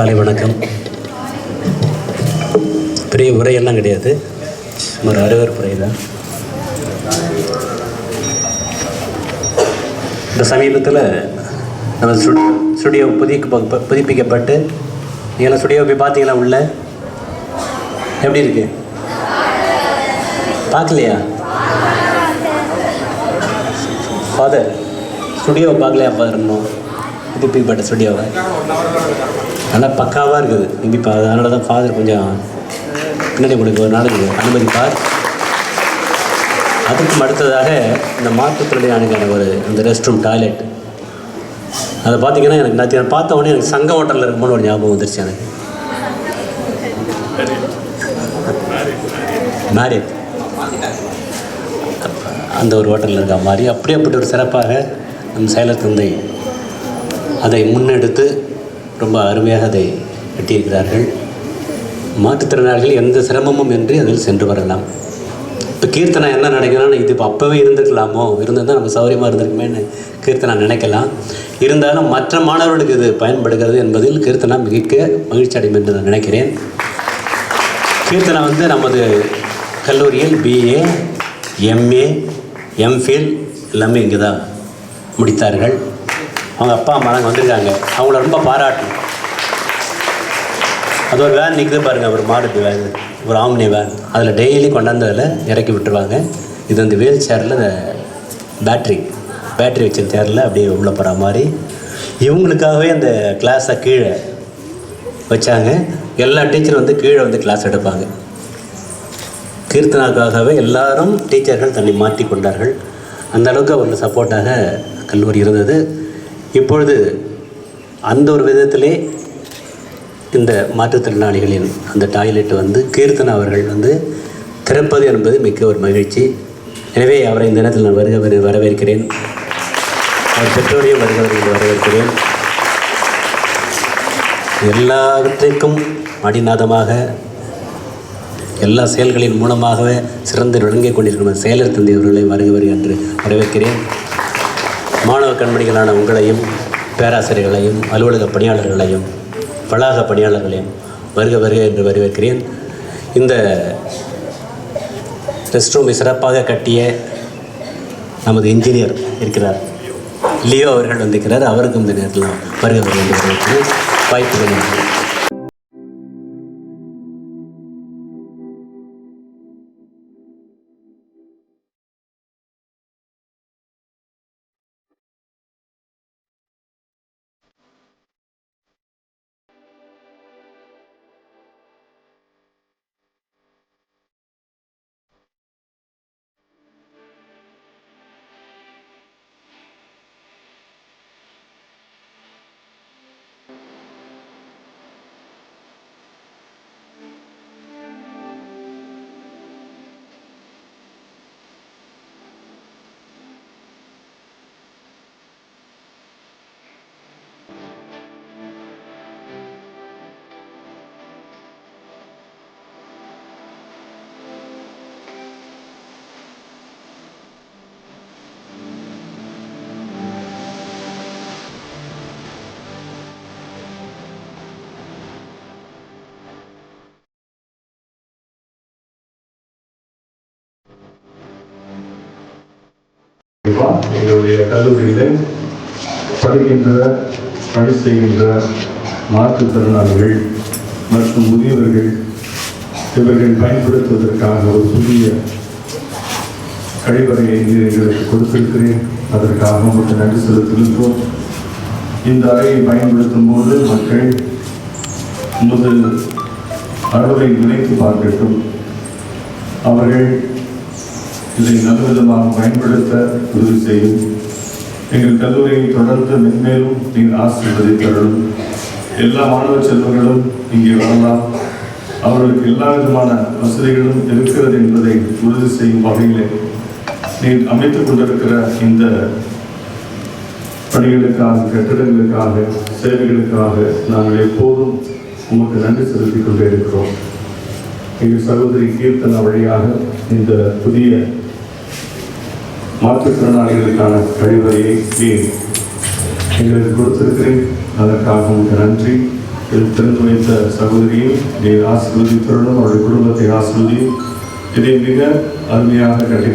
காலை வணக்கம். பெரிய உரையெல்லாம் கிடையாது. ஒரு அறுவர் உரை தான் இந்த சமீபத்தில் நம்ம ஸ்டுடியோ ஸ்டுடியோ புதிக்க புதுப்பிக்கப்பட்டு நீங்கள் ஸ்டுடியோ போய் பார்த்தீங்களா உள்ள? எப்படி இருக்கு? பார்க்கலையா? ஃபாதர் ஸ்டுடியோவை பார்க்கலையா ஃபாதர் புதுப்பிக்கப்பட்ட ஸ்டுடியோவை நல்லா பக்காவாக இருக்குது. இப்போ அதனால தான் ஃபாதர் கொஞ்சம் பின்னாடி கொடுக்க ஒரு நாளைக்கு அனுமதிப்பார் அதுக்கும் அடுத்ததாக இந்த மாற்றுத்திறனாளிக்கான ஒரு அந்த ரெஸ்ட் ரூம் டாய்லெட் அதை பார்த்தீங்கன்னா எனக்கு நான் பார்த்த உடனே எனக்கு சங்க ஹோட்டலில் இருக்கும்போது ஒரு ஞாபகம் வந்துருச்சு எனக்கு. மேரிட் அந்த ஒரு ஹோட்டலில் இருக்க மாதிரி அப்படியேப்பட்ட ஒரு சிறப்பாக நம் செயலர் தந்தை அதை முன்னெடுத்து ரொம்ப அருமையாக அதை கட்டியிருக்கிறார்கள். மாற்றுத்திறனாளிகள் எந்த சிரமமும் இன்றி அதில் சென்று வரலாம். இப்போ கீர்த்தனா என்ன நினைக்கலாம்னு இது இப்போ அப்போவே இருந்திருக்கலாமோ? இருந்திருந்தால் நம்ம சௌகரியமாக இருந்திருக்குமேன்னு கீர்த்தனா நினைக்கலாம். இருந்தாலும் மற்ற மாணவர்களுக்கு இது பயன்படுகிறது என்பதில் கீர்த்தனா மிக மகிழ்ச்சி அடையும் என்று நான் நினைக்கிறேன். கீர்த்தனா வந்து நமது கல்லூரியில் பிஏ எம்ஏ எம்ஃபில் எல்லாமே இங்கே தான் முடித்தார்கள். அவங்க அப்பா அம்மாலாம் வந்திருக்காங்க. அவங்கள ரொம்ப பாராட்டணும். அது ஒரு வேன் நிற்குது பாருங்கள் ஒரு மாருதி வேன் ஒரு ஆம்னி வேன் அதில் டெய்லி கொண்டாந்ததில் இறக்கி விட்டுருவாங்க. இது அந்த வீல் சேரில் இந்த பேட்ரி பேட்ரி வச்ச சேரில் அப்படியே உள்ளே போகிற மாதிரி. இவங்களுக்காகவே அந்த கிளாஸை கீழே வச்சாங்க. எல்லா டீச்சரும் வந்து கீழே வந்து கிளாஸ் எடுப்பாங்க. கீர்த்தனாக்காகவே எல்லாரும் டீச்சர்கள் தன்னை மாற்றி கொண்டார்கள். அந்த அளவுக்கு அவர்கள் சப்போர்ட்டாக கல்லூரி இருந்தது. இப்பொழுது அந்த ஒரு விதத்திலே இந்த மாற்றுத்திறனாளிகளின் அந்த டாய்லெட் வந்து கீர்த்தனா அவர்கள் வந்து திறப்பது என்பது மிக்க ஒரு மகிழ்ச்சி. எனவே அவரை இந்த நேரத்தில் நான் வருக வரவேற்கிறேன். அவர் பெற்றோரையும் வருக என்று வரவேற்கிறேன். எல்லாவற்றிற்கும் அடிநாதமாக எல்லா செயல்களின் மூலமாகவே சிறந்து விளங்கிக் கொண்டிருக்கும் செயலர் தந்தை அவர்களை வருக என்று வரவேற்கிறேன். மாணவ கண்மணிகளான உங்களையும் பேராசிரியர்களையும் அலுவலக பணியாளர்களையும் வளாக பணியாளர்களையும் வருக வருக என்று வரவேற்கிறேன். இந்த ரெஸ்ட் ரூமை சிறப்பாக கட்டிய நமது இன்ஜினியர் இருக்கிறார். லியோ அவர்கள் வந்திருக்கிறார். அவருக்கும் இந்த நேரத்தில் வருக வருக என்று வரவேற்கிறேன். வாய்ப்புகள் நன்றி எங்களுடைய கல்லூரியில் படிக்கின்ற பணி செய்கின்ற மாற்றுத்திறனாளிகள் மற்றும் முதியவர்கள் இவர்கள் பயன்படுத்துவதற்காக ஒரு புதிய கழிவறையை நீர் எங்களுக்கு கொடுத்திருக்கிறேன். அதற்காக உங்களுக்கு நன்றி செலுத்துகின்றோம். இந்த அறையை பயன்படுத்தும் போது மக்கள் முதல் அறுவரை நினைத்து பார்க்கட்டும். அவர்கள் இதை நல்ல விதமாக பயன்படுத்த உதவி செய்யும். எங்கள் கல்லூரியை தொடர்ந்து மென்மேலும் நீங்கள் ஆசீர்வதித்தருளும். எல்லா மாணவ செல்வங்களும் இங்கே வரலாம். அவர்களுக்கு எல்லா விதமான வசதிகளும் இருக்கிறது என்பதை உறுதி செய்யும் வகையிலே நீங்கள் அமைத்துக் கொண்டிருக்கிற இந்த பணிகளுக்காக கட்டிடங்களுக்காக சேவைகளுக்காக நாங்கள் எப்போதும் உமக்கு நன்றி செலுத்திக் கொண்டே இருக்கிறோம். எங்கள் சகோதரி கீர்த்தன வழியாக இந்த புதிய மாற்றுத்திறனாளிகளுக்கான கழிவறையை நீர் எங்களுக்கு கொடுத்திருக்கிறேன்? அதற்காக உங்களுக்கு நன்றி. இது திறந்து வைத்த சகோதரியும் நீ ஆசிர்வதித்தருடன் அவருடைய குடும்பத்தை ஆசிர்வதியும் இதை மிக அருமையாக கட்டி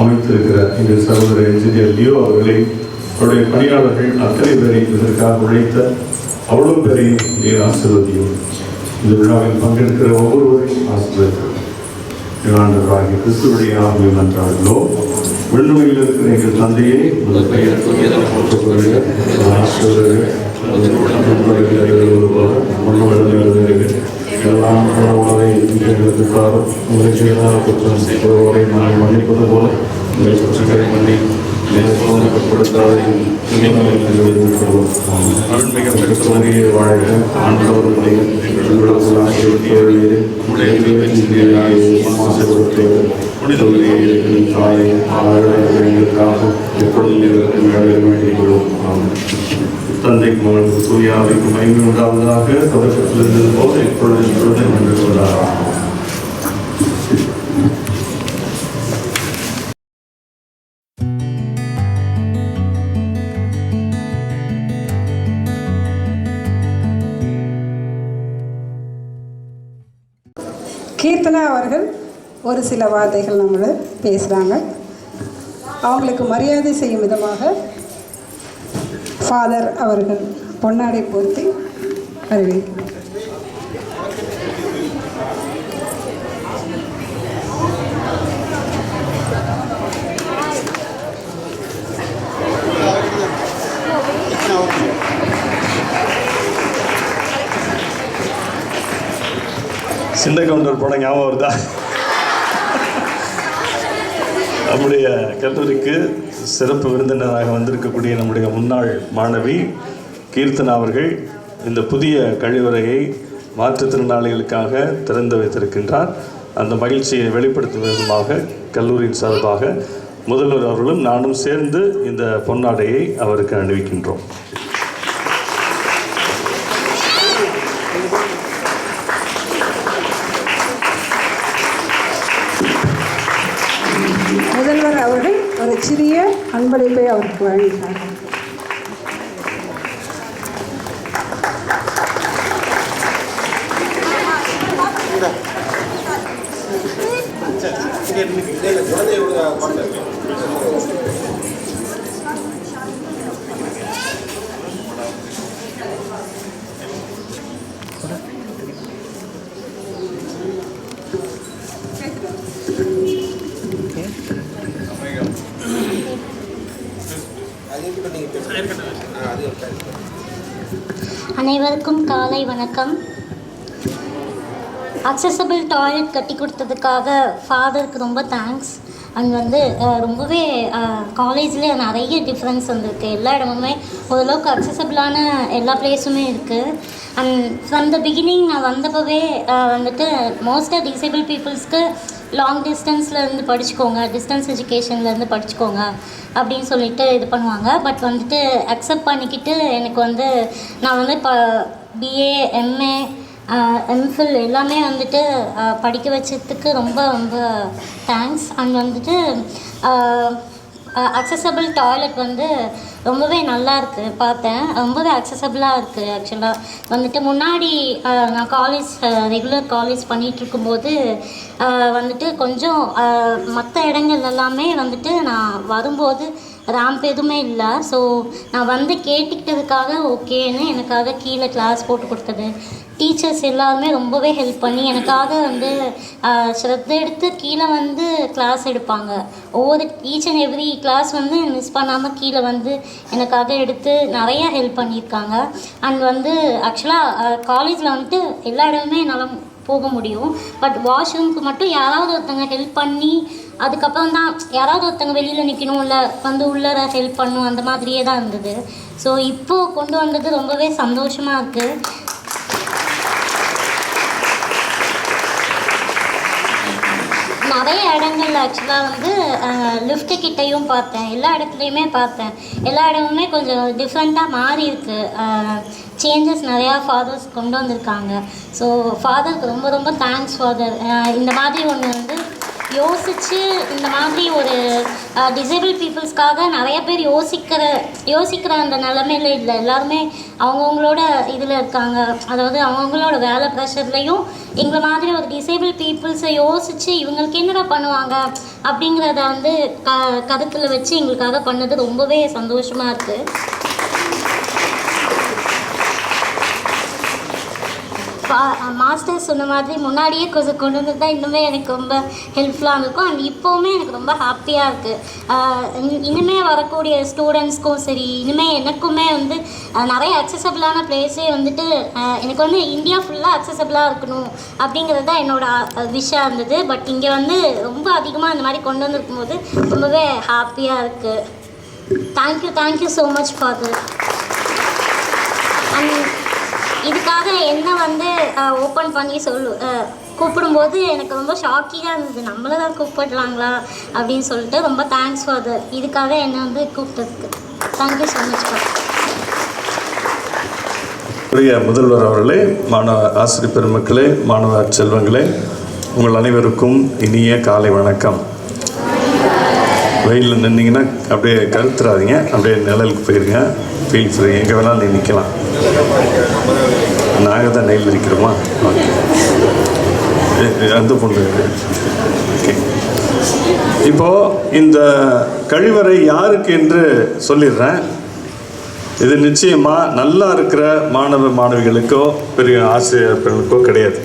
அமைத்திருக்கிற எங்கள் சகோதரர் என்ஜினியர் லியோ அவர்களை அவருடைய பணியாளர்கள் அத்தனை பேரை இதற்காக உழைத்த அவ்வளவு பேரையும் நீர் ஆசிர்வதியும். இந்த விழாவில் பங்கெடுக்கிற ஒவ்வொருவரையும் ஆசிர்வதிக்கிறோம். ஆண்டவராகிய கிறிஸ்துவுடைய ஆகவே நன்றார்களோ விண்ணுமையில் இருக்கிற எங்கள் தந்தையே எல்லாம் உணவை எங்களுக்கு குற்றம் செய்பவரை நாங்கள் மன்னிப்பது போல உங்கள் குற்றங்களை மன்னி அருள்மிக கிறிஸ்துவனையே வாழ்க ஆண்டவர் தந்தைக்கு மகனுக்கு சூர்யாவிற்கு மகிமை உண்டாவதாக தொடக்கத்தில் இருந்தது போல எப்பொழுது இப்பொழுது என்று கொண்டார் கீர்த்தனா அவர்கள் ஒரு சில வார்த்தைகள் நம்மளை பேசுகிறாங்க அவங்களுக்கு மரியாதை செய்யும் விதமாக ஃபாதர் அவர்கள் பொன்னாடை போர்த்தி அறிவிக்கிறார் சின்ன கவுண்டர் படம் ஞாபகம் வருதா? நம்முடைய கல்லூரிக்கு சிறப்பு விருந்தினராக வந்திருக்கக்கூடிய நம்முடைய முன்னாள் மாணவி கீர்த்தனா அவர்கள் இந்த புதிய கழிவறையை மாற்றுத்திறனாளிகளுக்காக திறந்து வைத்திருக்கின்றார். அந்த மகிழ்ச்சியை வெளிப்படுத்தும் விதமாக கல்லூரியின் சார்பாக முதல்வர் அவர்களும் நானும் சேர்ந்து இந்த பொன்னாடையை அவருக்கு அணிவிக்கின்றோம். முதல்வர் அவர்கள் ஒரு சிறிய அன்பளிப்பை அவருக்கு வழங்கினார். குழந்தை. அனைவருக்கும் காலை வணக்கம். அக்சசபிள் டாய்லெட் கட்டி கொடுத்ததுக்காக ஃபாதருக்கு ரொம்ப தேங்க்ஸ் அண்ட் வந்து ரொம்பவே காலேஜில் நிறைய டிஃப்ரென்ஸ் வந்திருக்கு. எல்லா இடமுமே ஓரளவுக்கு அக்சசபிளான எல்லா பிளேஸுமே இருக்குது அண்ட் ஃப்ரம் த பிகினிங் நான் வந்தப்பவே வந்துட்டு மோஸ்ட்டாக டிசேபிள் பீப்புள்ஸ்க்கு லாங் டிஸ்டன்ஸில் இருந்து படிச்சுக்கோங்க டிஸ்டன்ஸ் எஜுகேஷன்லேருந்து படிச்சுக்கோங்க அப்படின்னு சொல்லிட்டு இது பண்ணுவாங்க. பட் வந்துட்டு அக்செப்ட் பண்ணிக்கிட்டு எனக்கு வந்து நான் வந்து இப்போ பிஏ எம்ஏ எம்ஃபில் எல்லாமே வந்துட்டு படிக்க வச்சதுக்கு ரொம்ப ரொம்ப தேங்க்ஸ் அண்ட் வந்துட்டு அக்சசபிள் டாய்லெட் வந்து ரொம்பவே நல்லா இருக்குது பார்த்தேன். ரொம்பவே அக்சசபிளாக இருக்குது ஆக்சுவலாக வந்துட்டு முன்னாடி நான் காலேஜ் ரெகுலர் காலேஜ் பண்ணிகிட்ருக்கும்போது வந்துட்டு கொஞ்சம் மற்ற இடங்கள் எல்லாமே வந்துட்டு நான் வரும்போது ரேம்ப் எதுவுமே இல்லை. ஸோ நான் வந்து கேட்டுக்கிட்டதுக்காக ஓகேன்னு எனக்காக கீழே கிளாஸ் போட்டு கொடுத்தது. டீச்சர்ஸ் எல்லாருமே ரொம்பவே ஹெல்ப் பண்ணி எனக்காக வந்து ஸ்ரத்த எடுத்து கீழே வந்து கிளாஸ் எடுப்பாங்க. ஒவ்வொரு ஈச் அண்ட் எவ்ரி கிளாஸ் வந்து மிஸ் பண்ணாமல் கீழே வந்து எனக்காக எடுத்து நிறையா ஹெல்ப் பண்ணியிருக்காங்க. அண்ட் வந்து ஆக்சுவலாக காலேஜில் வந்துட்டு எல்லா இடமுமே என்னால் போக முடியும். பட் வாஷ்ரூம்க்கு மட்டும் யாராவது ஒருத்தங்க ஹெல்ப் பண்ணி அதுக்கப்புறம் தான் யாராவது ஒருத்தங்க வெளியில் நிற்கணும் இல்லை வந்து உள்ளர ஹெல்ப் பண்ணணும் அந்த மாதிரியே தான் இருந்தது. ஸோ இப்போது கொண்டு வந்தது ரொம்பவே சந்தோஷமாக இருக்குது நிறைய இடங்கள்ல ஆக்சுவலாக வந்து லிஃப்ட்டு கிட்டேயும் பார்த்தேன். எல்லா இடத்துலையுமே பார்த்தேன். எல்லா இடமுமே கொஞ்சம் டிஃப்ரெண்ட்டாக மாறி இருக்கு. சேஞ்சஸ் நிறையா ஃபாதர்ஸ் கொண்டு வந்திருக்காங்க. ஸோ ஃபாதருக்கு ரொம்ப ரொம்ப தேங்க்ஸ் ஃபாதர் இந்த மாதிரி ஒன்று வந்து யோசித்து இந்த மாதிரி ஒரு டிசேபிள் பீப்புள்ஸ்க்காக நிறைய பேர் யோசிக்கிற யோசிக்கிற அந்த நிலமையில இல்லை. எல்லாருமே அவங்கவுங்களோட இதில் இருக்காங்க. அதாவது அவங்கவுங்களோட வேலை ப்ரெஷர்லையும் எங்களை மாதிரி ஒரு டிசேபிள் பீப்புள்ஸை யோசித்து இவங்களுக்கு என்னடா பண்ணுவாங்க அப்படிங்கிறத வந்து க கருத்தில் வச்சு எங்களுக்காக பண்ணது ரொம்பவே சந்தோஷமாக இருக்குது மாஸ்டர் சொன்ன மாதிரி முன்னாடியே கொஞ்சம் கொண்டு வந்து தான் இன்னுமே எனக்கு ரொம்ப ஹெல்ப்ஃபுல்லாக இருக்கும். அண்ட் இப்போவுமே எனக்கு ரொம்ப ஹாப்பியாக இருக்குது இனிமே வரக்கூடிய ஸ்டூடெண்ட்ஸ்க்கும் சரி இனிமே எனக்குமே வந்து நிறைய அக்சசபிளான பிளேஸே வந்துட்டு எனக்கு வந்து இந்தியா ஃபுல்லாக அக்சசபிளாக இருக்கணும் அப்படிங்கிறது தான் என்னோட விஷயம் இருந்தது. பட் இங்கே வந்து ரொம்ப அதிகமாக இந்த மாதிரி கொண்டு வந்திருக்கும் போது ரொம்பவே ஹாப்பியாக இருக்குது thank you thank you so much for the and இதுக்காக என்ன வந்து ஓப்பன் பண்ணி சொல்லு கூப்பிடும்போது எனக்கு ரொம்ப ஷாக்கிங்காக இருந்தது. நம்மளை தான் கூப்பிடலாங்களா அப்படின்னு சொல்லிட்டு ரொம்ப தேங்க்ஸ் ஃபார் த இதுக்காக என்னை வந்து கூப்பிட்டதுக்கு. Thank you so much for முதல்வர் அவர்களே மாணவ ஆசிரியர் பெருமக்களே மாணவ செல்வங்களே உங்கள் அனைவருக்கும் இனிய காலை வணக்கம். வெயிலில் நின்னீங்கன்னா அப்படியே கருத்துறாதீங்க. அப்படியே நிழலுக்கு போயிருங்க. ஃபீல் ஃப்ரீ எங்கே வேணாலும் நீ நிற்கலாம் நாங்கள் தான் நெயில் நிற்கிறோமா ஓகே அந்த பொண்ணு. ஓகே. இப்போது இந்த கழிவறை யாருக்கு என்று சொல்லிடுறேன். இது நிச்சயமாக நல்லா இருக்கிற மாணவ மாணவிகளுக்கோ பெரிய ஆசிரியர்களுக்கோ கிடையாது.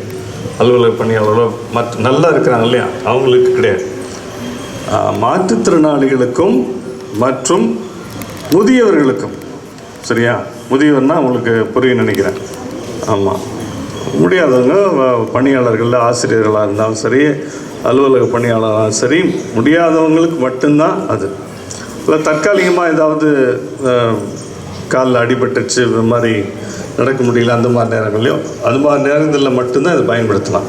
அலுவலக பணியாளர்களோ மற்ற நல்லா இருக்கிறாங்க இல்லையா? அவங்களுக்கு கிடையாது. மாற்றுத்திறனாளிகளுக்கும் மற்றும் முதியவர்களுக்கும். சரியா? முதியவர்னா உங்களுக்கு புரியும் நினைக்கிறேன். ஆமாம் முடியாதவங்க வ- பணியாளர்கள் ஆசிரியர்களாக இருந்தாலும் சரி அலுவலக பணியாளராக சரி முடியாதவங்களுக்கு மட்டும்தான் அது. இல்லை தற்காலிகமாக ஏதாவது காலில் அடிபட்டுச்சு இந்த மாதிரி நடக்க முடியல அந்த மாதிரி நேரங்களையும் அது மாதிரி நேரங்களில் மட்டும்தான் இதை பயன்படுத்தலாம்.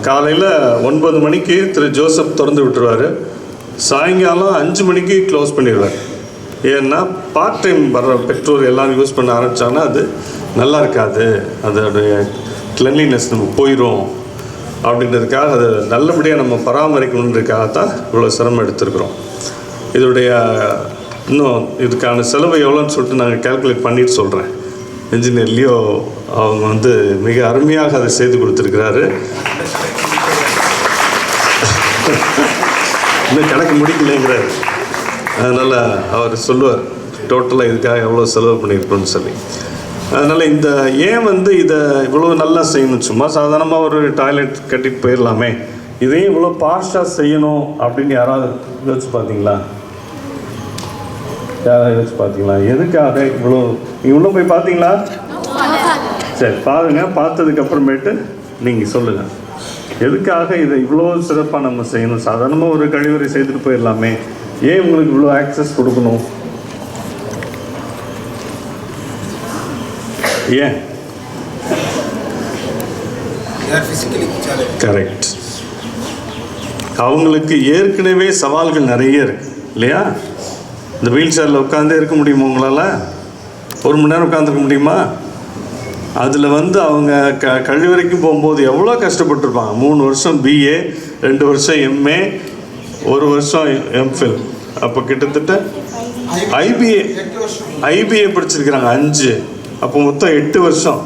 காலையில் ஒன்பது மணிக்கு திரு. ஜோசப் திறந்து விட்டுருவார். சாயங்காலம் அஞ்சு மணிக்கு க்ளோஸ் பண்ணிடுவார். ஏன்னா பார்ட் டைம் வர்ற பெற்றோர் எல்லாம் யூஸ் பண்ண ஆரம்பித்தாங்கன்னா அது நல்லா இருக்காது அதோடைய கிளன்லினஸ் நம்ம போயிடும் அப்படின்றதுக்காக அதை நல்லபடியாக நம்ம பராமரிக்கணுன்றதுக்காக தான் இவ்வளோ சிரமம் எடுத்திருக்கிறோம். இதோடைய இன்னும் இதுக்கான செலவு எவ்வளோன்னு சொல்லிட்டு நாங்கள் கால்குலேட் பண்ணிட்டு சொல்கிறேன் இன்ஜினியர் லியோ அவங்க வந்து மிக அருமையாக அதை செய்து கொடுத்துருக்கிறாரு. இன்னும் கணக்கு முடிக்கலைங்கிறாரு. அதனால் அவர் சொல்லுவார் டோட்டலாக இதுக்காக எவ்வளோ செலவு பண்ணியிருக்கோன்னு சொல்லி. அதனால் இந்த ஏன் வந்து இதை இவ்வளோ நல்லா செய்யணும் சும்மா சாதாரணமாக ஒரு டாய்லெட் கட்டிட்டு போயிடலாமே? இதையும் இவ்வளோ பாஸ்டாக செய்யணும் அப்படின்னு யாராவது யோசிச்சு பார்த்தீங்களா? யாராவது யோசிச்சு பார்த்தீங்களா? எதுக்காக இவ்வளோ நீங்கள் இவ்வளோ போய் பார்த்தீங்களா? சரி பாருங்க. பார்த்ததுக்கப்புறமேட்டு நீங்கள் சொல்லுங்கள் எதுக்காக இதை இவ்வளோ சிறப்பாக நம்ம செய்யணும்? சாதாரணமாக ஒரு கழிவறை செய்துட்டு போயிடலாமே. ஏன் உங்களுக்கு இவ்வளோ ஆக்சஸ் கொடுக்கணும்? ஏன் கரெக்ட் அவங்களுக்கு ஏற்கனவே சவால்கள் நிறைய இருக்கு இல்லையா? இந்த வீல் சேரில் உட்காந்தே இருக்க முடியுமா உங்களால்? ஒரு மணி நேரம் உட்காந்துருக்க முடியுமா? அதில் வந்து அவங்க க கழிவறைக்கும் போகும்போது எவ்வளோ கஷ்டப்பட்டிருப்பாங்க? மூணு வருஷம் பிஏ ரெண்டு வருஷம் எம்ஏ ஒரு வருஷம் எம்ஃபில் அப்போ கிட்டத்தட்ட ஐபிஏ ஐபிஏ படிச்சிருக்கிறாங்க அஞ்சு. அப்போ மொத்தம் எட்டு வருஷம்.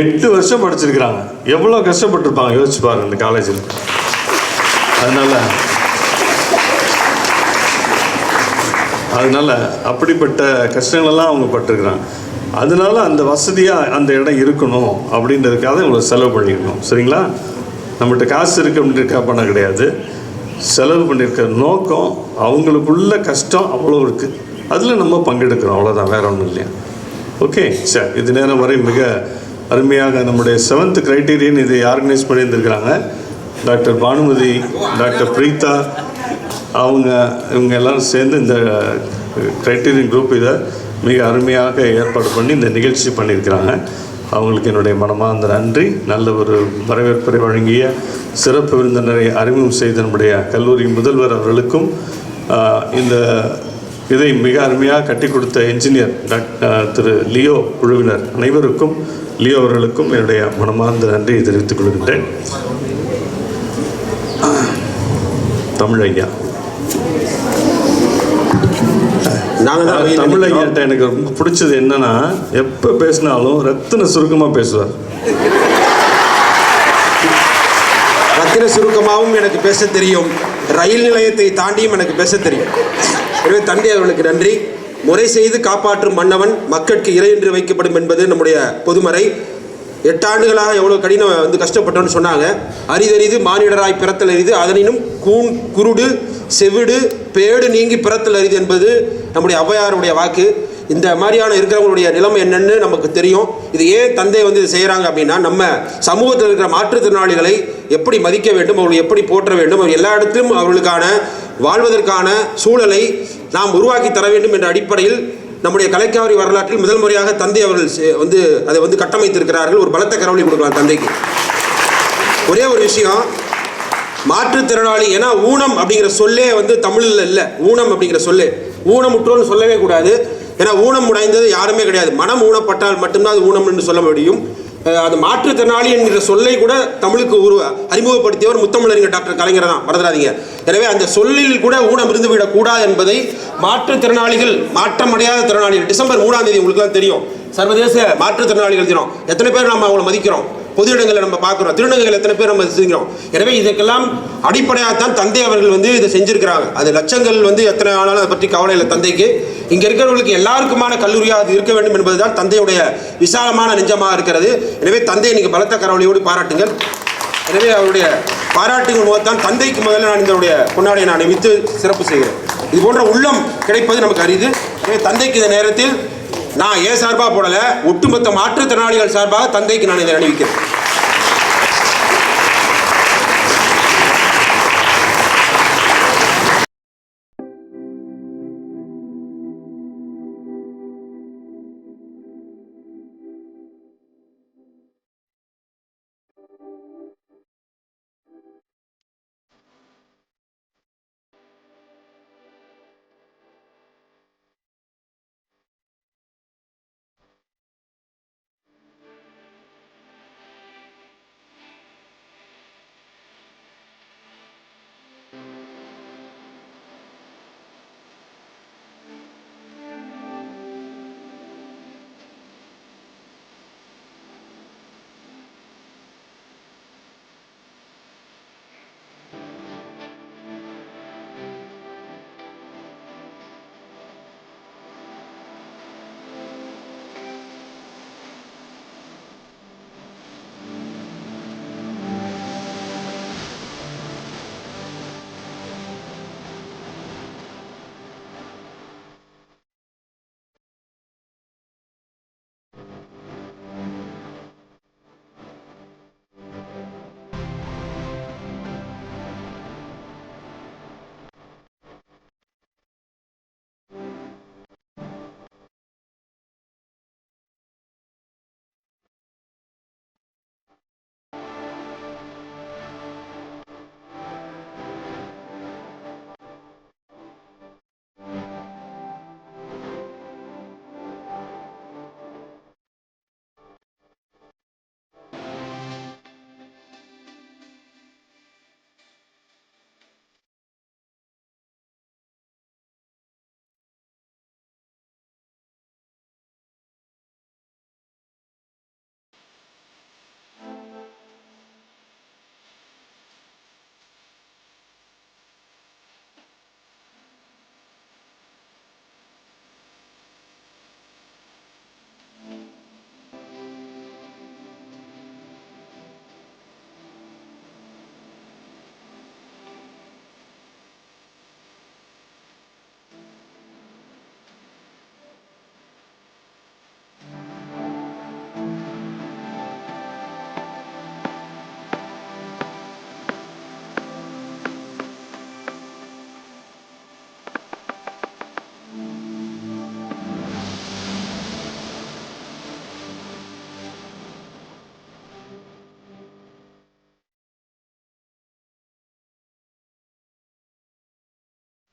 எட்டு வருஷம் படிச்சிருக்கிறாங்க. எவ்வளோ கஷ்டப்பட்டிருப்பாங்க? யோசிச்சு பாருங்க இந்த காலேஜில் அதனால் அதனால் அப்படிப்பட்ட கஷ்டங்களெல்லாம் அவங்க பட்டிருக்கிறாங்க. அதனால அந்த வசதியாக அந்த இடம் இருக்கணும் அப்படின்றதுக்காக இவ்வளோ செலவு பண்ணிக்கணும் சரிங்களா? நம்மகிட்ட காசு இருக்கு அப்படின்றக்கா பணம் கிடையாது. செலவு பண்ணியிருக்கிற நோக்கம் அவங்களுக்குள்ள கஷ்டம் அவ்வளோ இருக்குது அதில் நம்ம பங்கெடுக்கிறோம். அவ்வளோதான் வேற ஒன்றும் இல்லையா? ஓகே சார் இது நேரம் வரை மிக அருமையாக நம்முடைய செவன்த் கிரைட்டீரியன் இதை ஆர்கனைஸ் பண்ணியிருந்திருக்கிறாங்க. டாக்டர் பானுமதி டாக்டர் பிரீதா அவங்க இவங்க எல்லாரும் சேர்ந்து இந்த uh, கிரைட்டீரியன் குரூப் இதை மிக அருமையாக ஏற்பாடு பண்ணி இந்த நிகழ்ச்சி பண்ணியிருக்கிறாங்க. அவங்களுக்கு என்னுடைய மனமார்ந்த நன்றி. நல்ல ஒரு வரவேற்பை வழங்கிய சிறப்பு விருந்தினரை அறிமுகம் செய்த நம்முடைய கல்லூரி முதல்வர் அவர்களுக்கும் uh, இந்த இதை மிக அருமையாக கட்டி கொடுத்த என்ஜினியர் திரு லியோ குழுவினர் அனைவருக்கும் லியோ அவர்களுக்கும் என்னுடைய மனமார்ந்த நன்றியை தெரிவித்துக் கொள்கின்றேன். தமிழ் ஐயா. நாங்கள் தான் அவையில் தமிழ் நிற்கிறோம். ஐயாட்ட எனக்கு ரொம்ப பிடிச்சது என்னன்னா எப்போ பேசினாலும் ரத்தின சுருக்கமாக பேசுவார். ரத்தின சுருக்கமாகவும் எனக்கு பேச தெரியும். ரயில் நிலையத்தை தாண்டியும் எனக்கு பேச தெரியும். எனவே தந்தை அவர்களுக்கு நன்றி. முறை செய்து காப்பாற்றும் மன்னவன் மக்களுக்கு இறை என்று வைக்கப்படும் என்பது நம்முடைய பொதுமறை. எட்டு ஆண்டுகளாக எவ்வளோ கடினம் வந்து கஷ்டப்பட்டோன்னு சொன்னாங்க. அரிதறிது மானிடராய் பிறத்தல் அறிது அதனினும் கூன் குருடு செவிடு பேடு நீங்கி பிறத்தல் அறிது என்பது நம்முடைய ஔவையாருடைய வாக்கு. இந்த மாதிரியான இருக்கிறவங்களுடைய நிலைமை என்னன்னு நமக்கு தெரியும். இது ஏன் தந்தை வந்து இது செய்கிறாங்க அப்படின்னா நம்ம சமூகத்தில் இருக்கிற மாற்றுத்திறனாளிகளை எப்படி மதிக்க வேண்டும் அவர்களை எப்படி போற்ற வேண்டும் அவர் எல்லா இடத்திலும் அவர்களுக்கான வாழ்வதற்கான சூழலை நாம் உருவாக்கி தர வேண்டும் என்ற அடிப்படையில் நம்முடைய கலைக்காவரி வரலாற்றில் முதல் முறையாக தந்தை அவர்கள் வந்து அதை வந்து கட்டமைத்திருக்கிறார்கள். ஒரு பலத்த கரவழி கொடுக்கலாம் தந்தைக்கு. ஒரே ஒரு விஷயம் மாற்றுத்திறனாளி ஏன்னா ஊனம் அப்படிங்கிற சொல்லே வந்து தமிழில் இல்லை. ஊனம் அப்படிங்கிற சொல்லே. ஊனமுற்றோன்னு சொல்லவே கூடாது. ஏன்னா ஊனம் உடைந்தது யாருமே கிடையாது. மனம் ஊனப்பட்டால் மட்டும்தான் அது ஊனம் என்று சொல்ல முடியும். அது மாற்றுத்திறனாளி என்கிற சொல்லை கூட தமிழுக்கு உருவ அறிமுகப்படுத்தியவர் முத்தமிழறிஞர் டாக்டர் கலைஞர் தான். மறந்துடாதீங்க. எனவே அந்த சொல்லில் கூட ஊனம் இருந்து விடக்கூடாது என்பதை மாற்றுத்திறனாளிகள் மாற்றமடையாத திறனாளிகள் டிசம்பர் மூணாம் தேதி உங்களுக்கு தான் தெரியும். சர்வதேச மாற்றுத்திறனாளிகள் தினம். எத்தனை பேர் நம்ம அவங்களை மதிக்கிறோம்? பொது இடங்களில் நம்ம பார்க்குறோம். திருநங்கைகள் எத்தனை பேர் நம்ம செஞ்சுக்கிறோம் எனவே இதுக்கெல்லாம் அடிப்படையாகத்தான் தந்தை அவர்கள் வந்து இதை செஞ்சுருக்கிறாங்க. அது லட்சங்கள் வந்து எத்தனை ஆனாலும் அதை பற்றி கவலை இல்லை தந்தைக்கு. இங்கே இருக்கிறவர்களுக்கு எல்லாருக்குமான கல்லூரியாக அது இருக்க வேண்டும் என்பதுதான் தந்தையுடைய விசாலமான நெஞ்சமாக இருக்கிறது. எனவே தந்தையை நீங்கள் பலத்த கரவழியோடு பாராட்டுங்கள். எனவே அவருடைய பாராட்டுகள் முகத்தான் தந்தைக்கு முதல்ல நான் இதனுடைய கொண்டாடியை நான் அணிவித்து சிறப்பு செய்கிறேன். இது போன்ற உள்ளம் கிடைப்பது நமக்கு அரிது. எனவே தந்தைக்கு இந்த நேரத்தில் நான் ஏன் சார்பாக போடலை? ஒட்டுமொத்த மாற்றுத்திறனாளிகள் சார்பாக தந்தைக்கு நான் இதை அணிவிக்கிறேன்